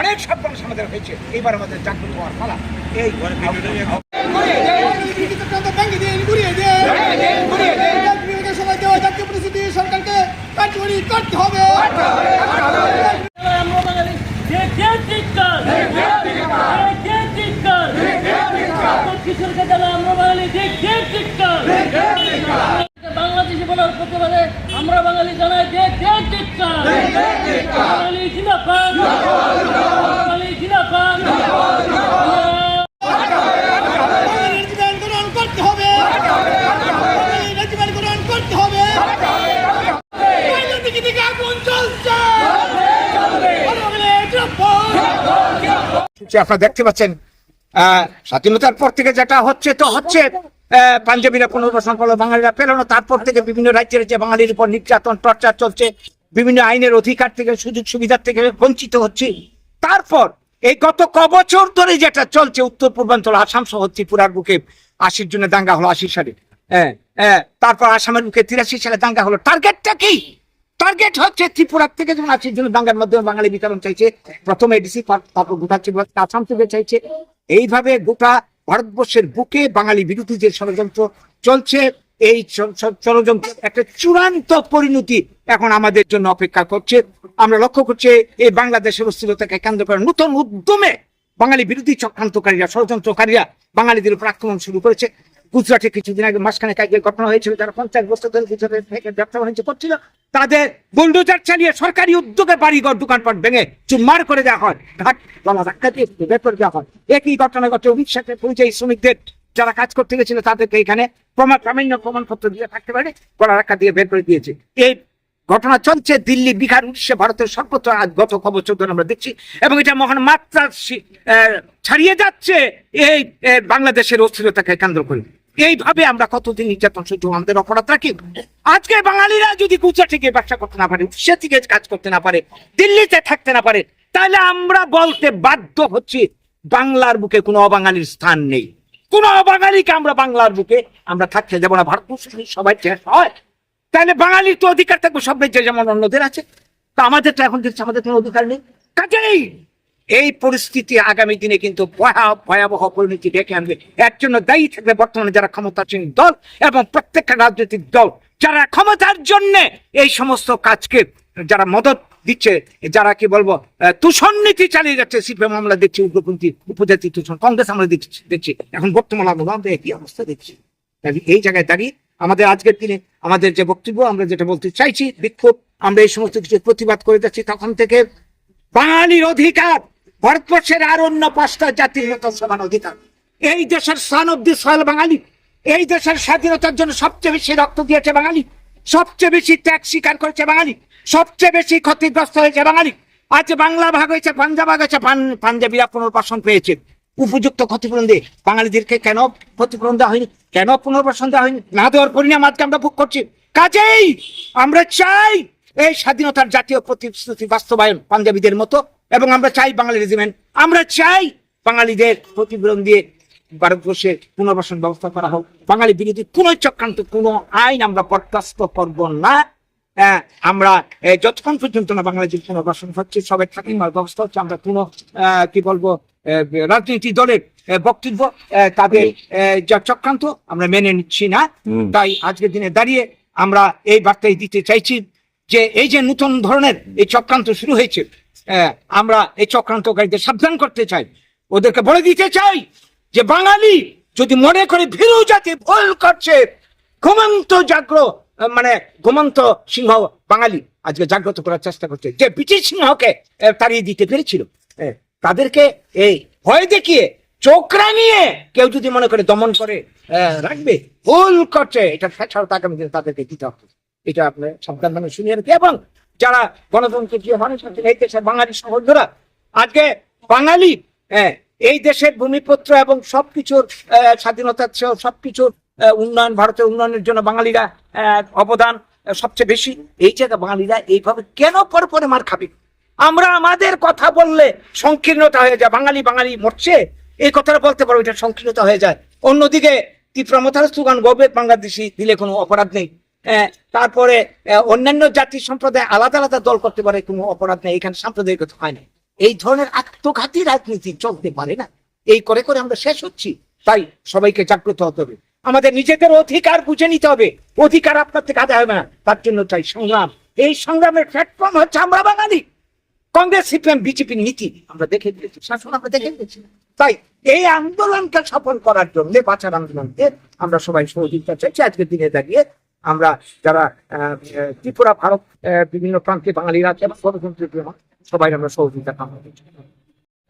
অনেক সর্বনাশ আমাদের হয়েছে। এইবার আমাদের জাগ্রত হওয়ার পালা। এই বাঙালি চক্রান্ত ভেঙে দিন ঘুরিয়ে দিন জাতীয় বিভাগের সময় দেওয়া জাতীয় পরিস্থিতি সরকারকে কার্যকরী করতে হবে আমরা বাঙালি হে কে ধিক্কার হে কে ধিক্কার কিশোরকে জানা আমরা বাঙালি হে করতে হবে। বাংলাদেশে বলার প্রতিবাদে আমরা বাঙালি জানাই যে বাঙালি জিন্দাবাদ বাঙালি জিন্দাবাদ বাঙালি রেজিমেন্ট গ্রহণ করতে হবে বাঙালি রেজিমেন্ট গ্রহণ করতে হবে বাইরে দিকে দিকে আগুন চলছে বাঙালি জিন্দাবাদ যে আপনারা দেখতে পাচ্ছেন স্বাধীনতার পর থেকে যেটা হচ্ছে, তো হচ্ছে পাঞ্জাবিরা পুনর্বাসন করল বাঙালিরা পেল না। তারপর থেকে বিভিন্ন রাজ্যের যে বাঙালির উপর নির্যাতন টর্চার চলছে, বিভিন্ন আইনের অধিকার থেকে, সুযোগ সুবিধার থেকে বঞ্চিত হচ্ছে। তারপর এই গত ক বছর ধরে যেটা চলছে, উত্তর, পূর্বাঞ্চল, আসাম সহ ত্রিপুরার বুকে আশির জন্য দাঙ্গা হলো আশি সালে। হ্যাঁ হ্যাঁ তারপর আসামের বুকে তিরাশি সালে দাঙ্গা হলো। টার্গেটটা কি? টার্গেট হচ্ছে ত্রিপুরা থেকে যখন আশির জন্য দাঙ্গার মাধ্যমে বাঙালি বিতরণ চাইছে, প্রথমে এডিসি তারপর গোটা ত্রিপুরা আসাম থেকে চাইছে। এইভাবে গোটা ভারতবর্ষের বুকে বাঙালি বিরোধী যে ষড়যন্ত্র চলছে, এই ষড়যন্ত্র একটা চূড়ান্ত পরিণতি এখন আমাদের জন্য অপেক্ষা করছে। আমরা লক্ষ্য করছি, এই বাংলাদেশের অস্থিরতাকে কেন্দ্র করে নতুন উদ্যমে বাঙালি বিরোধী চক্রান্তকারীরা, ষড়যন্ত্রকারীরা বাঙালিদের উপর আক্রমণ শুরু করেছে। গুজরাটে কিছুদিন আগে মাঝখানে কাজে ঘটনা হয়েছিল, যারা পঞ্চাশ বছর ধরে গুজরাটের থেকে ব্যবসা বাণিজ্য করছিল, তাদের বুলডোজার চালিয়ে সরকারি উদ্যোগে বাড়িঘর দোকানপাট ভেঙে চুরমার করে দেওয়া হয়। ঘাট গলা ধাক্কা দিয়ে বের করে দেওয়া হয়। একই ঘটনা ঘটে উড়িষ্যাতে পরিযায়ী শ্রমিকদের, যারা কাজ করতে গেছিল, তাদেরকে এখানে প্রমাণ প্রামাণ্য প্রমাণপত্র দিয়ে থাকতে পারে গলা ধাক্কা দিয়ে বের করে দিয়েছে। এই ঘটনা চলছে দিল্লি, বিহার, উড়িষ্যা, ভারতের সর্বত্র আজ গত খবর ধরে আমরা দেখছি, এবং এটা মহান মাত্রা ছাড়িয়ে যাচ্ছে এই বাংলাদেশের অস্থিরতাকে কেন্দ্র করে। এইভাবে আমরা কতদিন নির্যাতন সহ্য আমাদের অপরাধ রাখি? আজকে বাঙালিরা যদি গুজরাটে গিয়ে ব্যবসা করতে না পারে উড়িষ্যা থেকে কাজ করতে না পারে, দিল্লিতে থাকতে না পারে, তাহলে আমরা বলতে বাধ্য হচ্ছি, বাংলার বুকে কোনো অবাঙালির স্থান নেই। কোন অবাঙালিকে আমরা বাংলার বুকে আমরা থাকতে দেবো না। ভারতবর্ষ সবাই শেষ হয়, তাহলে বাঙালির তো অধিকার থাকবে, সব রাজ্যে যেমন অন্যদের আছে। তা আমাদের তো এখন দেখছি আমাদের কোনো অধিকার নেই। কাজেই এই পরিস্থিতি আগামী দিনে কিন্তু ভয়া- ভয়াবহ পরিণতি ডেকে আনবে। এর জন্য দায়ী থাকবে বর্তমানে যারা ক্ষমতাসীন দল এবং প্রত্যেকটা রাজনৈতিক দল। যারা ক্ষমতার জন্য এই সমস্ত কাজকে যারা মদত দিচ্ছে, যারা কি বলব তুষণ নীতি চালিয়ে যাচ্ছে, সিপিএম আমরা দেখছি উগ্রপন্থী উপজাতি তুষণ কংগ্রেস আমরা দেখছি এখন বর্তমান আমাদের একই অবস্থা দেখছি? এই জায়গায় দাঁড়িয়ে আমাদের আজকের দিনে আমাদের যে বক্তব্য, আমরা যেটা বলতে চাইছি, বিক্ষোভ, আমরা এই সমস্ত কিছু প্রতিবাদ করে যাচ্ছি, তখন থেকে বাঙালির অধিকার ভারতবর্ষের আর অন্য পাঁচটা জাতির সমান অধিকার। এই দেশের সান অব দি সয়েল বাঙালি, এই দেশের স্বাধীনতার জন্য সবচেয়ে বেশি রক্ত দিয়েছে বাঙালি, সবচেয়ে বেশি ত্যাগ স্বীকার করেছে বাঙালি, সবচেয়ে বেশি ক্ষতিগ্রস্ত হয়েছে বাঙালি। আজ বাংলা ভাগ হয়েছে, পাঞ্জাব ভাগ হয়েছে পাঞ্জাবিরা পুনর্বাসন পেয়েছে। উপযুক্ত ক্ষতিপূরণ দিয়ে বাঙালিদেরকে কেন ক্ষতিপূরণ দেওয়া হয়নি? কেন পুনর্বাসন দেওয়া হয়নি? না দেওয়ার পরিণাম আজকে আমরা ভোগ করছি। কাজেই আমরা চাই এই স্বাধীনতার জাতীয় প্রতিশ্রুতি বাস্তবায়ন পাঞ্জাবিদের মতো এবং আমরা চাই বাঙালি রেজিমেন্ট। আমরা চাই বাঙালিদের ক্ষতিপূরণ দিয়ে ভারতবর্ষের পুনর্বাসন ব্যবস্থা করা হোক। বাঙালি বিরোধী কোন চক্রান্ত কোন আইন আমরা বরদাস্ত করব না। আমরা যতক্ষণ পর্যন্ত না বাংলাদেশের পুনর্বাসন হচ্ছে সবাই থাকি ব্যবস্থা হচ্ছে আমরা কোনো কি বলব আহ, রাজনৈতিক দলের বক্তব্য তাদের যা চক্রান্ত আমরা মেনে নিচ্ছি না। তাই আজকের দিনে দাঁড়িয়ে আমরা এই বার্তায় দিতে চাইছি যে এই যে নতুন ধরনের এই চক্রান্ত শুরু হয়েছে আমরা এই চক্রান্তকারীদের সাবধান করতে চাই। ওদেরকে বলে দিতে চাই যে বাঙালি যদি মনে করে ভীরু জাতি ভুল করছে, ঘুমন্ত জাগ্র মানে ঘুমন্ত সিংহ বাঙালি আজকে জাগ্রত করার চেষ্টা করছে। যে ব্রিটিশ সিংহকে তাড়িয়ে দিতে পেরেছিল। তাদেরকে এই ভয় দেখিয়ে চোখরা নিয়ে কেউ যদি মনে করে দমন করে রাখবে, ভুল করছে, এটা আগামী দিনে তাদেরকে দিতে হবে। এটা আপনার সাবধান মানে শুনিয়ে রাখি এবং যারা গণতন্ত্রের যে মানুষ আছেন এই দেশের বাঙালি সহোদরা আজকে বাঙালি হ্যাঁ, এই দেশের ভূমিপত্র এবং সবকিছুর স্বাধীনতার চেয়েও সবকিছুর উন্নয়ন ভারতের উন্নয়নের জন্য বাঙালিরা অবদান সবচেয়ে বেশি। এই জায়গা বাঙালিরা এইভাবে কেন পরে পরে মার খাবে? আমরা আমাদের কথা বললে সংকীর্ণতা হয়ে যায় বাঙালি বাঙালি মরছে এই কথাটা বলতে পারো এটা সংকীর্ণতা হয়ে যায়। অন্যদিকে তীব্রমতার স্লোগান গবে বাংলাদেশি দিলে কোনো অপরাধ নেই। তারপরে অন্যান্য জাতি সম্প্রদায় আলাদা আলাদা দল করতে পারে, কোনো অপরাধ নেই, এখানে সাম্প্রদায়িকতা হয় না। এই ধরনের আত্মঘাতী রাজনীতি চলতে পারে না। এই করে করে আমরা শেষ হচ্ছি, তাই সবাইকে জাগ্রত হতে হবে। আমাদের নিজেদের অধিকার বুঝে নিতে হবে। অধিকার আপনার থেকে আদায় হবে না, তার জন্য চাই সংগ্রাম। এই সংগ্রামের প্ল্যাটফর্ম হচ্ছে আমরা বাঙালি। কংগ্রেস, সিপিএম, বিজেপির নীতি আমরা দেখে দিয়েছি, শাসন আমরা দেখে দিয়েছি। তাই এই আন্দোলনকে সফল করার জন্য বাঁচার আন্দোলনকে আমরা সবাই সহযোগিতা চাইছি। আজকের দিনে দাঁড়িয়ে আমরা যারা ত্রিপুরা, ভারত বিভিন্ন প্রান্তে বাঙালিরা এবং গণতন্ত্রের সবাই আমরা সহযোগিতা কামনা করছি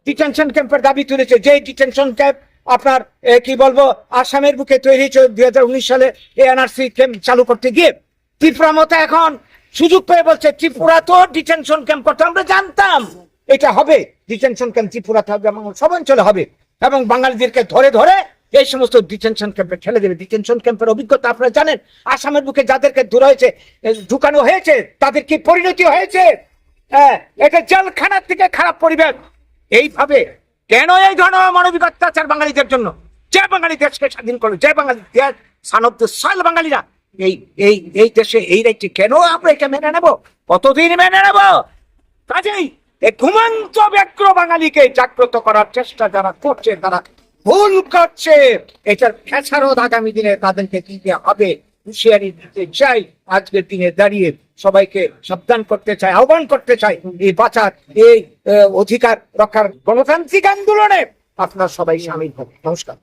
ডিটেনশন ক্যাম্পের দাবি তুলেছে। যে ডিটেনশন ক্যাম্প আপনার কি বলব, আসামের বুকে তৈরি হয়েছে দুই হাজার উনিশ সালে এনআরসি ক্যাম্প চালু করতে গিয়ে, ত্রিপুরা মতো এখন সুযোগ পেয়ে বলছে, ত্রিপুরা তো ডিটেনশন ক্যাম্প করতে। আমরা জানতাম এটা হবে। ডিটেনশন ক্যাম্প ত্রিপুরাতে হবে এবং সব অঞ্চলে হবে এবং বাঙালিদেরকে ধরে ধরে এই সমস্ত ডিটেনশন ক্যাম্পে ঠেলে দেবে। ডিটেনশন ক্যাম্পের অভিজ্ঞতা আপনারা জানেন। আসামের বুকে যাদেরকে দূর হয়েছে ঢুকানো হয়েছে, তাদের কি পরিণতি হয়েছে? হ্যাঁ এটা জেলখানার থেকে খারাপ পরিবেশ। এইভাবে কেন এই ধরনের মানবিক অত্যাচার বাঙালিদের জন্য? যে বাঙালি দেশকে স্বাধীন করল? যে বাঙালি দেশ, সানব সল বাঙালিরা। এই এই এই দেশে এই রাইটটি কেন আমরা এটা মেনে নেব? কতদিন মেনে নেব? কাজেই ঘুমন্ত, ব্যগ্র বাঙালিকে জাগ্রত করার চেষ্টা যারা করছে, তারা ভুল করছে। এটার খেসারত আগামী দিনে তাদেরকে দিতে হবে। হুঁশিয়ারি দিতে চাই। আজকের দিনে দাঁড়িয়ে সবাইকে সাবধান করতে চাই, আহ্বান করতে চাই এই বাঁচার, এই অধিকার রক্ষার গণতান্ত্রিক আন্দোলনে আপনার সবাই সামিল হবে নমস্কার।